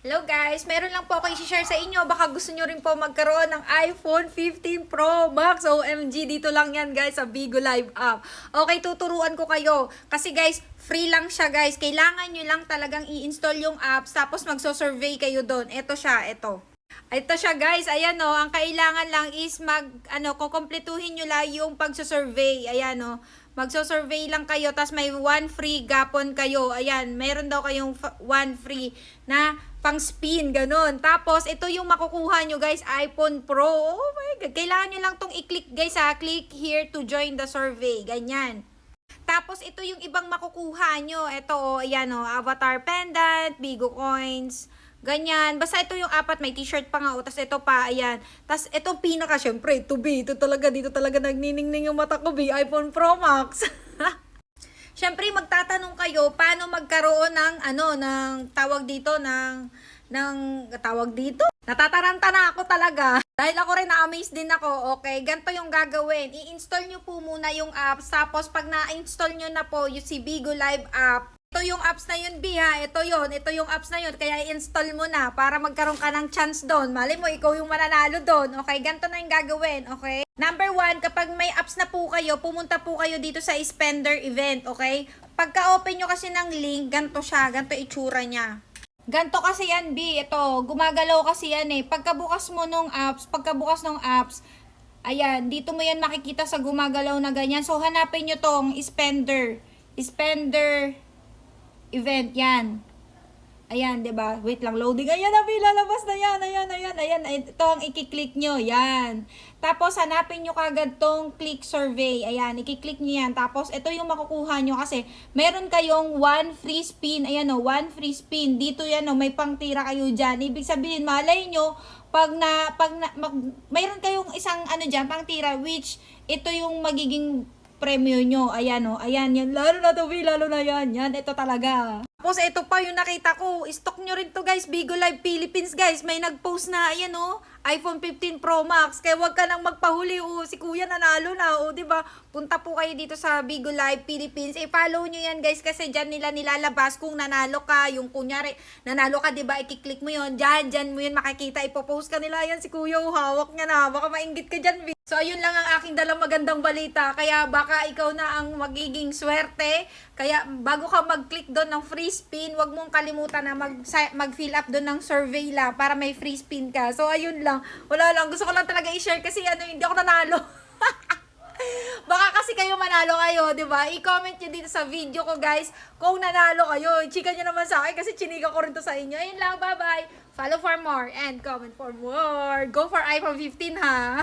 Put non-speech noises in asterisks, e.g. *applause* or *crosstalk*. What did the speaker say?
Hello guys, meron lang po ako i-share sa inyo. Baka gusto nyo rin po magkaroon ng iPhone 15 Pro Max. OMG, dito lang yan guys sa Bigo Live app. Okay, tuturuan ko kayo. Kasi guys, free lang siya guys. Kailangan nyo lang talagang i-install yung apps tapos magso-survey kayo doon. Ito siya, ito. Ito siya guys, ayan o, ang kailangan lang is mag, ano, kukumpletuhin nyo lang yung pagsusurvey, ayan o, magsusurvey lang kayo, tas may one free gapon kayo, ayan, meron daw kayong one free na pang spin, ganun. Tapos, ito yung makukuha nyo guys, iPhone Pro, oh my god, kailangan nyo lang tong i-click guys ha, click here to join the survey, ganyan. Tapos, ito yung ibang makukuha nyo. Ito, o, ayan o, avatar pendant, bigo coins, ganyan. Basta ito yung apat, may t-shirt pa nga o. Tapos ito pa, ayan. Tapos ito pinaka, syempre, ito B, ito talaga, dito talaga nagniningning yung mata ko, B, iPhone Pro Max. *laughs* Syempre, magtatanong kayo, paano magkaroon ng, ano, ng tawag dito, ng, ng, tawag dito? Natataranta na ako talaga. *laughs* Dahil ako rin na-amaze din ako, okay, ganito yung gagawin. I-install nyo po muna yung apps, tapos pag na-install nyo na po yung si Bigo Live app, ito yung apps na yun, Biha. Ito yun. Ito yung apps na yun. Kaya i-install mo na para magkaroon ka ng chance doon. Mali mo, ikaw yung mananalo doon. Okay? Ganito na yung gagawin. Okay? Number one, kapag may apps na po kayo, pumunta po kayo dito sa spender event. Okay? Pagka-open nyo kasi ng link, ganito siya. Ganito itsura niya. Ganto kasi yan, B. Ito, gumagalaw kasi yan eh. Pagkabukas mo nung apps, pagkabukas ng apps, ayan, dito mo yan makikita sa gumagalaw na ganyan. So, hanapin nyo tong spender. Spender event yan. Ayan, 'di ba? Wait lang, loading. Ayan na, lalabas na yan. Ayan, ayan, ayan. Ito ang i-click nyo. Yan. Tapos, hanapin nyo kagad tong click survey. Ayan, i-click nyo yan. Tapos, ito yung makukuha nyo kasi meron kayong one free spin. Ayan o, one free spin. Dito yan o, may pangtira kayo dyan. Ibig sabihin, malay nyo, pag na, pag na, mag, mayroon kayong isang ano dyan, pangtira, which ito yung magiging premyo nyo. Ayan o, ayan, yan. Lalo na to, B, lalo na yan. Yan, ito talaga. Tapos ito pa yung nakita ko. Stock nyo rin to guys. Bigo Live Philippines guys. May nag-post na, ayan o, iPhone 15 Pro Max. Kaya wag ka nang magpahuli. O, si kuya nanalo na. O, di ba? Punta po kayo dito sa Bigo Live Philippines. I-follow nyo yan guys kasi dyan nila nilalabas kung nanalo ka. Yung kunyari, nanalo ka, ba? I-click mo yun. Dyan, dyan mo yun makikita. Ipopost ka nila. Yan si kuya. O, hawak niya na. Baka mainggit ka dyan. So, ayun lang ang aking dalang magandang balita. Kaya baka ikaw na ang magiging swerte. Kaya bago ka mag-click doon ng free spin, wag mong kalimutan na mag, mag-fill up doon ng survey lang para may free spin ka. So, ayun lang. Wala lang. Gusto ko lang talaga i-share kasi ano, hindi ako nanalo. *laughs* Baka kasi kayo manalo kayo, di ba? I-comment nyo dito sa video ko, guys, kung nanalo kayo. Chika nyo naman sa akin kasi chinika ko rin to sa inyo. Ayun lang, bye-bye. Follow for more and comment for more. Go for iPhone 15, ha?